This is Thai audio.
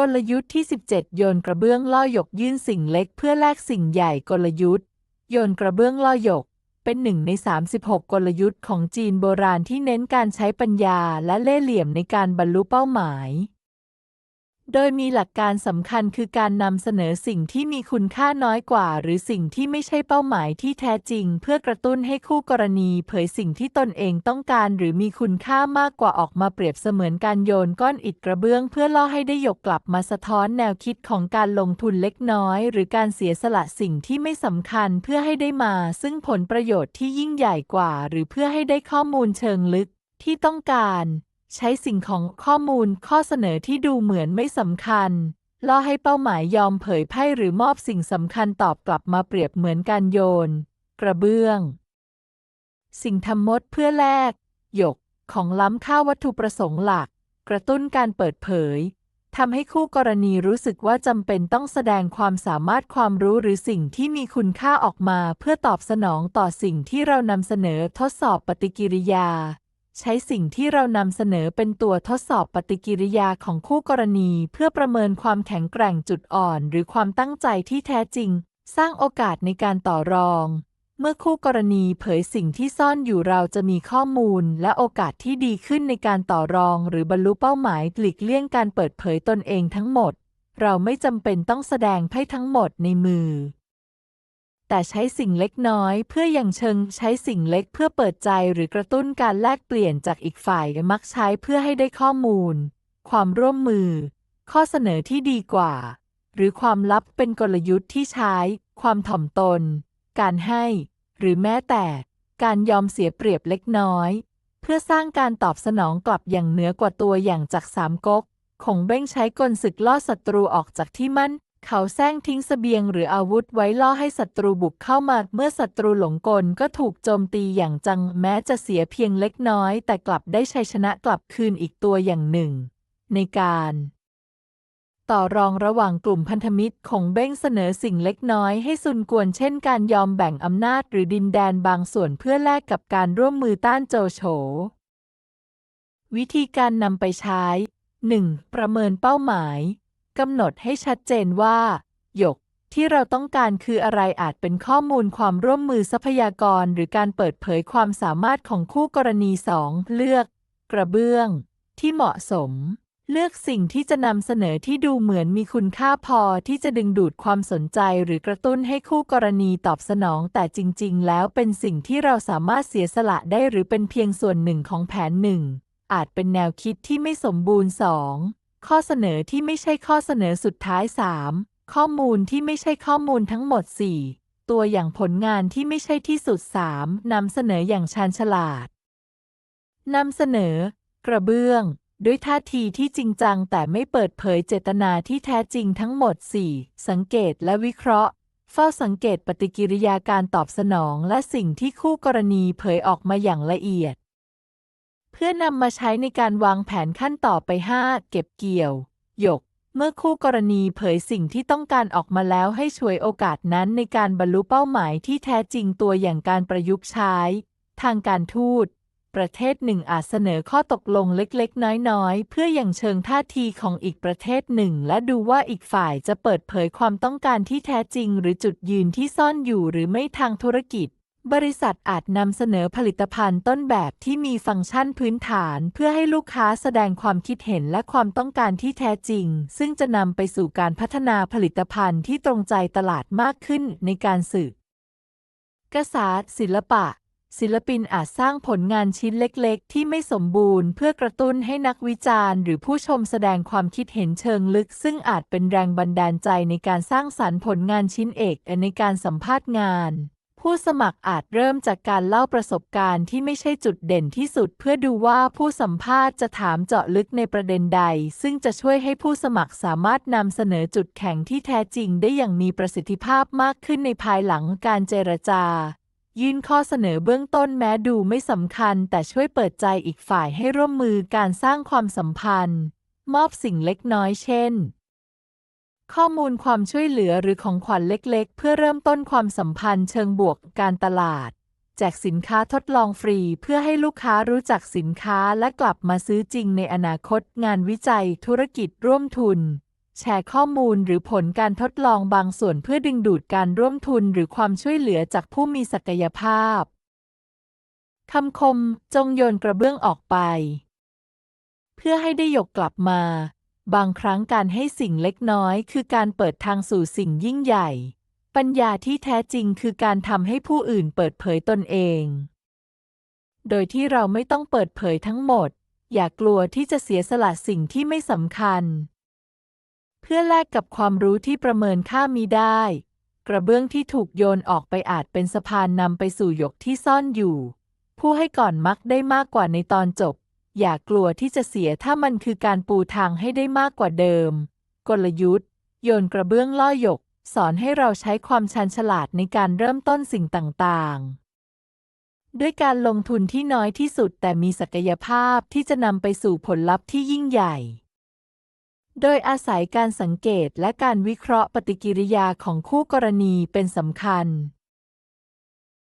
กลยุทธ์ที่ 17 โยนกระเบื้องล่อหยกยื่นสิ่งเล็กเพื่อแลกสิ่งใหญ่กลยุทธ์ โยนกระเบื้องล่อหยก เป็นหนึ่งใน 36 กลยุทธ์ของจีนโบราณที่เน้นการใช้ปัญญาและเล่ห์เหลี่ยมในการบรรลุเป้าหมาย โดยมีหลักการสำคัญคือการนำเสนอสิ่งที่มีคุณค่าน้อยกว่า หรือสิ่งที่ไม่ใช่เป้าหมายที่แท้จริง เพื่อกระตุ้นให้คู่กรณีเผยสิ่งที่ตนเองต้องการ หรือมีคุณค่ามากกว่าออกมาเปรียบเสมือนการโยนก้อนอิฐกระเบื้อง เพื่อล่อให้ได้ยกกลับมาสะท้อนแนวคิดของการลงทุนเล็กน้อย หรือการเสียสละสิ่งที่ไม่สำคัญเพื่อให้ได้มา ซึ่งผลประโยชน์ที่ยิ่งใหญ่กว่า หรือเพื่อให้ได้ข้อมูลเชิงลึกที่ต้องการ ใช้สิ่งของข้อมูลข้อเสนอที่ดูเหมือนไม่สำคัญ ล่อให้เป้าหมายยอมเผยไพ่หรือมอบสิ่งสำคัญตอบกลับมาเปรียบเหมือนการโยน กระเบื้อง สิ่งทำมดเพื่อแลกหยกของล้ำค่าวัตถุประสงค์หลัก กระตุ้นการเปิดเผยทำให้คู่กรณีรู้สึกว่าจำเป็นต้องแสดงความสามารถความรู้หรือสิ่งที่มีคุณค่าออกมาเพื่อตอบสนองต่อสิ่งที่เรานำเสนอทดสอบปฏิกิริยา ใช้สิ่งที่เรานำเสนอเป็นตัวทดสอบปฏิกิริยาของคู่กรณี เพื่อประเมินความแข็งแกร่งจุดอ่อน หรือความตั้งใจที่แท้จริง สร้างโอกาสในการต่อรอง เมื่อคู่กรณีเผยสิ่งที่ซ่อนอยู่เราจะมีข้อมูล และโอกาสที่ดีขึ้นในการต่อรอง หรือบรรลุเป้าหมายหลีกเลี่ยงการเปิดเผยตนเองทั้งหมด เราไม่จำเป็นต้องแสดงไพ่ทั้งหมดในมือ แต่ใช้สิ่งเล็กน้อยเพื่ออย่างเชิงใช้สิ่งเล็กเพื่อเปิดใจหรือกระตุ้นการแลกเปลี่ยนจากอีกฝ่ายมักใช้เพื่อให้ได้ข้อมูล ความร่วมมือ ข้อเสนอที่ดีกว่า หรือความลับเป็นกลยุทธ์ที่ใช้ ความถ่อมตน การให้ หรือแม้แต่ การยอมเสียเปรียบเล็กน้อย เพื่อสร้างการตอบสนองกลับอย่างเหนือกว่าตัวอย่างจากสามก๊กคงเบ้งใช้กลศึกล่อศัตรูออกจากที่มั่น เขาแซงทิ้งเสบียงหรืออาวุธไว้ล่อให้ศัตรูบุกเข้ามาเมื่อศัตรูหลงกลก็ถูกโจมตีอย่างจังแม้จะเสียเพียงเล็กน้อย แต่กลับได้ชัยชนะกลับคืนอีกตัวอย่างหนึ่ง ในการต่อรองระหว่างกลุ่มพันธมิตรคงเบ้งเสนอสิ่งเล็กน้อยให้ซุนกวนเช่นการยอมแบ่งอำนาจหรือดินแดนบางส่วนเพื่อแลกกับการร่วมมือต้านโจโฉ วิธีการนำไปใช้ 1. ประเมินเป้าหมาย กำหนดให้ชัดเจนว่า หยกที่เราต้องการคืออะไรอาจเป็นข้อมูลความร่วมมือทรัพยากร หรือการเปิดเผยความสามารถของคู่กรณี 2. เลือก กระเบื้อง ที่เหมาะสม เลือกสิ่งที่จะนำเสนอที่ดูเหมือนมีคุณค่าพอที่จะดึงดูดความสนใจหรือกระตุ้นให้คู่กรณีตอบสนอง แต่จริง ๆ แล้วเป็นสิ่งที่เราสามารถเสียสละได้หรือเป็นเพียงส่วนหนึ่งของแผนหนึ่งอาจเป็นแนวคิดที่ไม่สมบูรณ์ 2. ข้อเสนอที่ไม่ใช่ข้อเสนอสุดท้าย 3. ข้อมูลที่ไม่ใช่ข้อมูลทั้งหมด 4. ตัวอย่างผลงานที่ไม่ใช่ที่สุด 3. นำเสนออย่างชาญฉลาดนำเสนอ กระเบื้อง ด้วยท่าทีที่จริงจังแต่ไม่เปิดเผยเจตนาที่แท้จริงทั้งหมด 4. สังเกตและวิเคราะห์ เฝ้าสังเกตปฏิกิริยาการตอบสนองและสิ่งที่คู่กรณีเผยออกมาอย่างละเอียด พื่อนำมาใช้ในการวางแผนขั้นต่อไป 5. เก็บเกี่ยว หยก เมื่อคู่กรณีเผยสิ่งที่ต้องการออกมาแล้วให้ช่วยโอกาสนั้นในการบรรลุเป้าหมายที่แท้จริงตัวอย่างการประยุกต์ใช้ ทางการทูต ประเทศหนึ่งอาจเสนอข้อตกลงเล็กๆ น้อยๆ เพื่ออย่างเชิงท่าทีของอีกประเทศหนึ่ง และดูว่าอีกฝ่ายจะเปิดเผยความต้องการที่แท้จริง หรือจุดยืนที่ซ่อนอยู่หรือไม่ทางธุรกิจ บริษัทอาจนำเสนอผลิตภัณฑ์ต้นแบบที่มีฟังก์ชันพื้นฐาน เพื่อให้ลูกค้าแสดงความคิดเห็นและความต้องการที่แท้จริง ซึ่งจะนำไปสู่การพัฒนาผลิตภัณฑ์ที่ตรงใจตลาดมากขึ้นในการสื่อกษาตร์ศิลปะ ศิลปินอาจสร้างผลงานชิ้นเล็ก ๆ ที่ไม่สมบูรณ์ เพื่อกระตุ้นให้นักวิจารณ์ หรือผู้ชมแสดงความคิดเห็นเชิงลึก ซึ่งอาจเป็นแรงบันดาลใจในการสร้างสรรค์ผลงานชิ้นเอกในการสัมภาษณ์งาน ผู้สมัครอาจเริ่มจากการเล่าประสบการณ์ที่ไม่ใช่จุดเด่นที่สุด เพื่อดูว่าผู้สัมภาษณ์จะถามเจาะลึกในประเด็นใด ซึ่งจะช่วยให้ผู้สมัครสามารถนำเสนอจุดแข็งที่แท้จริงได้อย่างมีประสิทธิภาพมากขึ้นในภายหลังการเจรจา ยื่นข้อเสนอเบื้องต้นแม้ดูไม่สำคัญ แต่ช่วยเปิดใจอีกฝ่ายให้ร่วมมือการสร้างความสัมพันธ์ มอบสิ่งเล็กน้อยเช่น ข้อมูลความช่วยเหลือหรือของขวัญเล็กๆ เพื่อเริ่มต้นความสัมพันธ์เชิงบวกการตลาด แจกสินค้าทดลองฟรี เพื่อให้ลูกค้ารู้จักสินค้าและกลับมาซื้อจริงในอนาคต งานวิจัย ธุรกิจร่วมทุน แชร์ข้อมูลหรือผลการทดลองบางส่วนเพื่อดึงดูดการร่วมทุนหรือความช่วยเหลือจากผู้มีศักยภาพคำคม จงโยนกระเบื้องออกไป เพื่อให้ได้หยกกลับมา บางครั้งการให้สิ่งเล็กน้อยคือการเปิดทางสู่สิ่งยิ่งใหญ่ ปัญญาที่แท้จริงคือการทำให้ผู้อื่นเปิดเผยตนเอง โดยที่เราไม่ต้องเปิดเผยทั้งหมด อย่ากลัวที่จะเสียสละสิ่งที่ไม่สำคัญ เพื่อแลกกับความรู้ที่ประเมินค่ามีได้ กระเบื้องที่ถูกโยนออกไปอาจเป็นสะพานนำไปสู่หยกที่ซ่อนอยู่ ผู้ให้ก่อนมักได้มากกว่าในตอนจบ อย่ากลัวที่จะเสียถ้ามันคือการปูทางให้ได้มากกว่าเดิม กลยุทธ์ โยนกระเบื้องล่อหยก สอนให้เราใช้ความชันฉลาดในการเริ่มต้นสิ่งต่างๆ ด้วยการลงทุนที่น้อยที่สุดแต่มีศักยภาพที่จะนำไปสู่ผลลัพธ์ที่ยิ่งใหญ่ โดยอาศัยการสังเกตและการวิเคราะห์ปฏิกิริยาของคู่กรณีเป็นสำคัญ